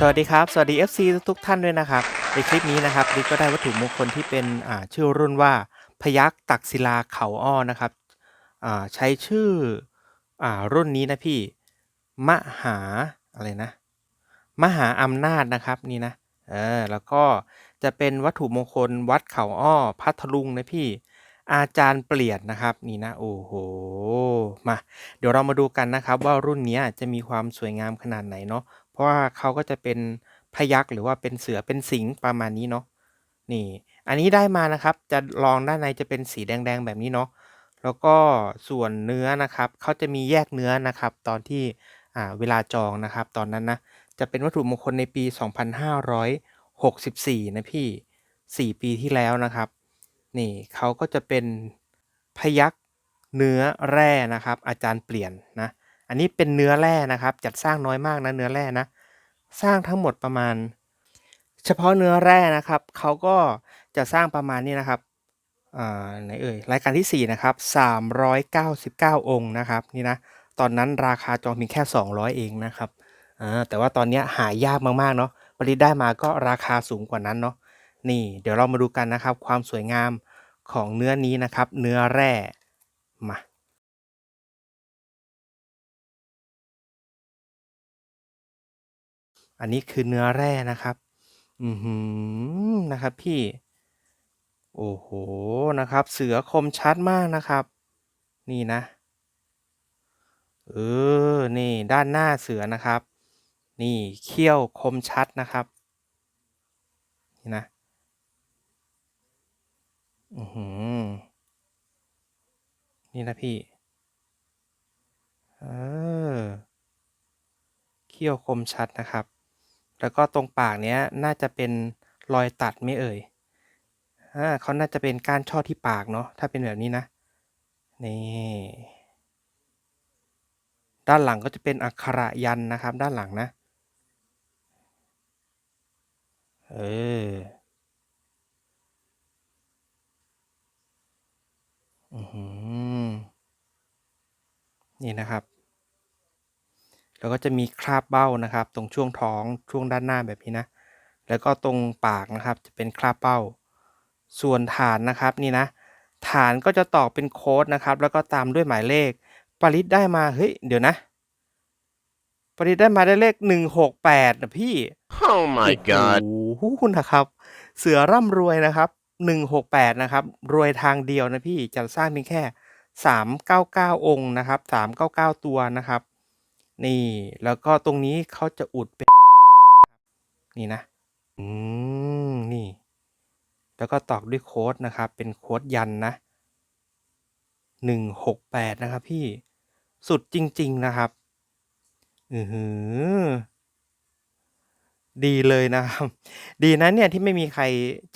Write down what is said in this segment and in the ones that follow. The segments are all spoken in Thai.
สวัสดีครับ สวัสดี FC ทุกๆท่านด้วยนะครับ ในคลิปนี้นะครับลิกก็ได้วัตถุมงคลที่เป็นชื่อรุ่นว่าพยัคฆ์ตักศิลาเขาอ้อนะครับใช้ชื่ออรุ่นนี้นะพี่ มหาอะไรนะ มหาอำนาจนะครับนี่นะเออแล้วก็จะเป็นวัตถุมงคลวัดเขาอ้อพัทลุงนะพี่ อาจารย์เปลี่ยนนะครับนี่นะโอ้โหมา เดี๋ยวเรามาดูกันนะครับว่ารุ่นนี้จะมีความสวยงามขนาดไหนเนาะ เพราะว่าเขาก็จะเป็นพยักหรือว่าเป็นเสือเป็นสิงประมาณนี้เนาะนี่ อันนี้ได้มานะครับจะลองด้านในจะเป็นสีแดง ๆ แบบนี้เนาะแล้วก็ส่วนเนื้อนะครับเขาจะมีแยกเนื้อนะครับ ตอนที่อ่าเวลาจองนะครับ ตอนนั้นนะจะเป็นวัตถุมงคลในปี 2564 นะพี่ 4 ปีที่แล้วนะครับ นี่เขาก็จะเป็นพยักเนื้อแร่นะครับ อาจารย์เปลี่ยนนะ อันนี้เป็นเนื้อแร่นะครับ จัดสร้างน้อยมากนะเนื้อแร่นะ สร้างทั้งหมดประมาณ เฉพาะเนื้อแร่นะครับเขาก็จะสร้างประมาณนี้นะครับอ่าไหนเอ่ยรายการที่ 4 นะครับ 399 องค์นะครับนี่นะตอนนั้นราคาจองเพียงแค่ 200 เองนะครับแต่ว่าตอนนี้หายากมากๆเนาะผลิตได้มาก็ราคาสูงกว่านั้นเนาะนี่เดี๋ยวเรามาดูกันนะครับ ความสวยงามของเนื้อนี้นะครับ เนื้อแร่มา อันนี้คือเนื้อแร่นะครับ อือหือนะครับพี่ โอ้โห นะครับ เสือคมชัดมากนะครับ นี่นะ เออ นี่ด้านหน้าเสือนะครับ นี่เขี้ยวคมชัดนะครับ นี่นะ อือหือ นี่นะพี่ เออ เขี้ยวคมชัดนะครับ แล้วก็ตรงปากเนี้ยน่าจะเป็นรอยตัดไม่เอ่ยอ่าเขาน่าจะเป็นก้านช่อที่ปากเนาะถ้าเป็นแบบนี้นะนี่ด้านหลังก็จะเป็นอักขระยันนะครับ ด้านหลังนะเอออือหือนี่นะครับ แล้วก็จะมีคราบเบ้านะครับ ตรงช่วงท้องช่วงด้านหน้าแบบนี้นะ แล้วก็ตรงปากนะครับจะเป็นคราบเบ้า ส่วนฐานนะครับนี่นะ ฐานก็จะตอกเป็นโค้ดนะครับ แล้วก็ตามด้วยหมายเลข ปริศได้มาเฮ้ยเดี๋ยวนะ ปริศได้มาได้เลขหนึ่งหกแปดนะพี่ Oh my god. โอ้โหนะครับ เสือร่ำรวยนะครับหนึ่งหกแปดนะครับ รวยทางเดียวนะพี่จะสร้างเพียงแค่สามเก้าเก้าองค์นะครับสามเก้าเก้าตัวนะครับ นี่ แล้วก็ตรงนี้เขาจะอุดเป็น นี่นะ อืม นี่ แล้วก็ตอกด้วยโค้ดนะครับ เป็นโค้ดยันนะหนึ่งหกแปดนะครับพี่ สุดจริง ๆ นะครับ อือหือ ดีเลยนะครับ ดีนะเนี่ยที่ไม่มีใคร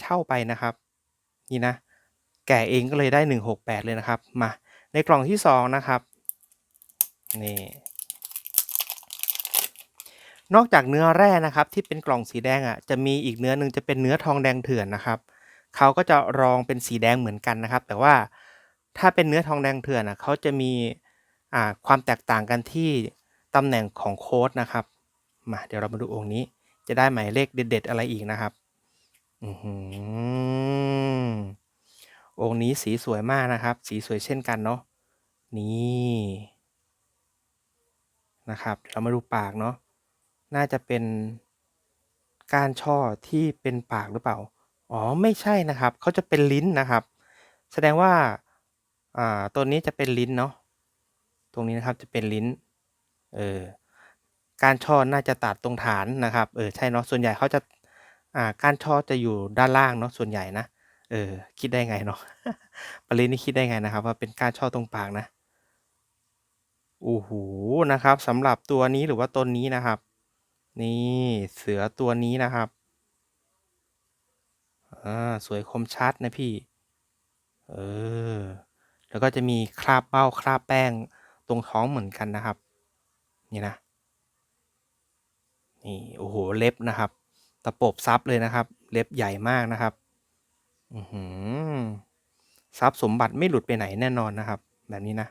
เช่าไปนะครับ นี่นะ แก่เองก็เลยได้หนึ่งหกแปดเลยนะครับ มา ในกล่องที่สองนะครับ นี่ นอกจากเนื้อแร่นะครับที่เป็นกล่องสีแดงอะจะมีอีกเนื้อหนึ่งจะเป็นเนื้อทองแดงเถื่อนนะครับเขาก็จะรองเป็นสีแดงเหมือนกันนะครับ แต่ว่าถ้าเป็นเนื้อทองแดงเถื่อนอะเขาจะมีอ่าความแตกต่างกันที่ตำแหน่งของโค้ดนะครับมาเดี๋ยวเรามาดูองค์นี้ จะได้หมายเลขเด็ด ๆ อะไรอีกนะครับอือหือองค์นี้สีสวยมากนะครับ สีสวยเช่นกันเนาะนี่นะครับ เรามาดูปากเนาะ น่าจะเป็นก้านช่อที่เป็นปากหรือเปล่า อ๋อไม่ใช่นะครับเขาจะเป็นลิ้นนะครับ แสดงว่าอ่าตัวนี้จะเป็นลิ้นเนาะตรงนี้นะครับจะเป็นลิ้นเออการช่อน่าจะตัดตรงฐานนะครับเออใช่เนาะส่วนใหญ่เขาจะอ่าการช่อจะอยู่ด้านล่างเนาะส่วนใหญ่นะเออคิดได้ไงเนาะปริศนี่คิดได้ไงนะครับ ว่าเป็นการช่อตรงปากนะโอ้โหนะครับสำหรับตัวนี้หรือว่าตนนี้นะครับ นี่เสือตัวนี้นะครับ อ่า สวยคมชัดนะพี่ เออ แล้วก็จะมีคราบเบ้าคราบแป้งตรงท้องเหมือนกันนะครับ นี่นะ นี่โอ้โหเล็บนะครับ ตะปบซับเลยนะครับ เล็บใหญ่มากนะครับ อือหือทรัพย์สมบัติไม่หลุดไปไหนแน่นอนนะครับ แบบนี้นะ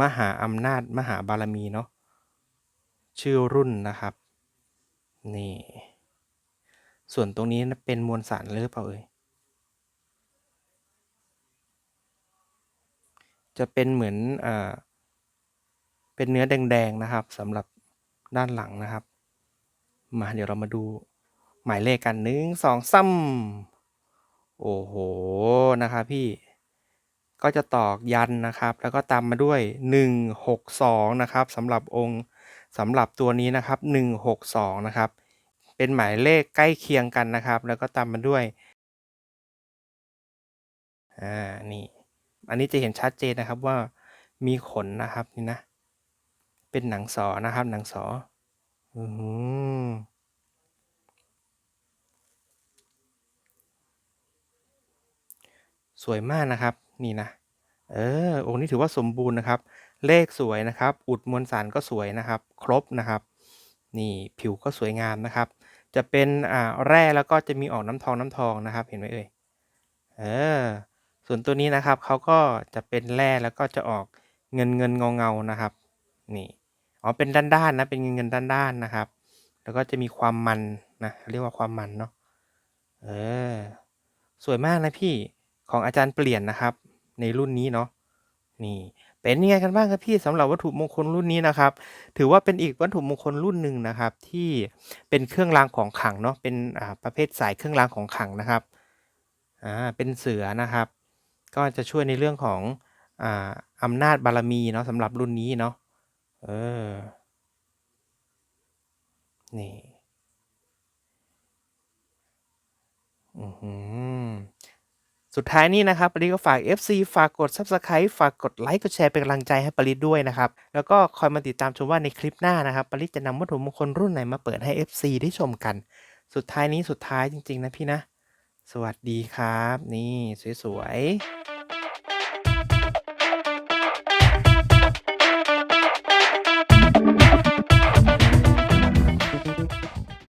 มหาอำนาจมหาบารมีเนาะชื่อรุ่นนะครับ นี่ ส่วนตรงนี้เป็นมวลสารหรือเปล่าเอ่ยจะเป็นเหมือนอ่าเป็นเนื้อแดงๆนะครับสำหรับด้านหลังนะครับ มาเดี๋ยวเรามาดูหมายเลขกันหนึ่งสองซ้ำโอ้โห นะครับพี่ ก็จะตอกยันนะครับ แล้วก็ตามมาด้วยหนึ่งหกสองนะครับสำหรับองค์สำหรับตัวนี้นะครับหนึ่งหกสองนะครับ เป็นหมายเลขใกล้เคียงกันนะครับ แล้วก็ตามมาด้วยอ่านี่อันนี้จะเห็นชัดเจนนะครับว่ามีขนนะครับนี่นะ เป็นหนังสอนะครับ หนังสออือหือสวยมากนะครับ นี่นะ เออองค์นี้ถือว่าสมบูรณ์นะครับ เลขสวยนะครับ อุดมวลสารก็สวยนะครับ ครบนะครับ นี่ผิวก็สวยงามนะครับ จะเป็นอ่าแร่แล้วก็จะมีออกน้ำทองน้ำทองนะครับ เห็นไหมเอ่ย เออ ส่วนตัวนี้นะครับเขาก็จะเป็นแร่แล้วก็จะออกเงินเงินเงาเงานะครับ นี่อ๋อเป็นด้านๆนะ เป็นเงินเงินด้านๆนะครับ แล้วก็จะมีความมันนะเรียกว่าความมันเนาะเออสวยมากนะพี่ของอาจารย์เปลี่ยนนะครับ ในรุ่นนี้เนาะนี่เป็นยังไงกันบ้างครับพี่สำหรับวัตถุมงคลรุ่นนี้นะครับ ถือว่าเป็นอีกวัตถุมงคลรุ่นหนึ่งนะครับ ที่เป็นเครื่องรางของขลังเนาะเป็นอ่าประเภทสายเครื่องรางของขลังนะครับอ่าเป็นเสือนะครับ ก็จะช่วยในเรื่องของอ่าอำนาจบารมีเนาะสำหรับรุ่นนี้เนาะเออนี่อือหือ สุดท้ายนี้นะครับปริก็ฝาก FC ฝากกด Subscribe ฝากกดไลค์กดแชร์เป็นกำลังใจให้ปริด้วยนะครับ แล้วก็คอยมาติดตามชมว่าในคลิปหน้านะครับปริจะนำวัตถุมงคลรุ่นไหนมาเปิดให้ FC ได้ชมกัน สุดท้ายนี้สุดท้ายจริง ๆ นะพี่นะ สวัสดีครับ นี่สวยๆ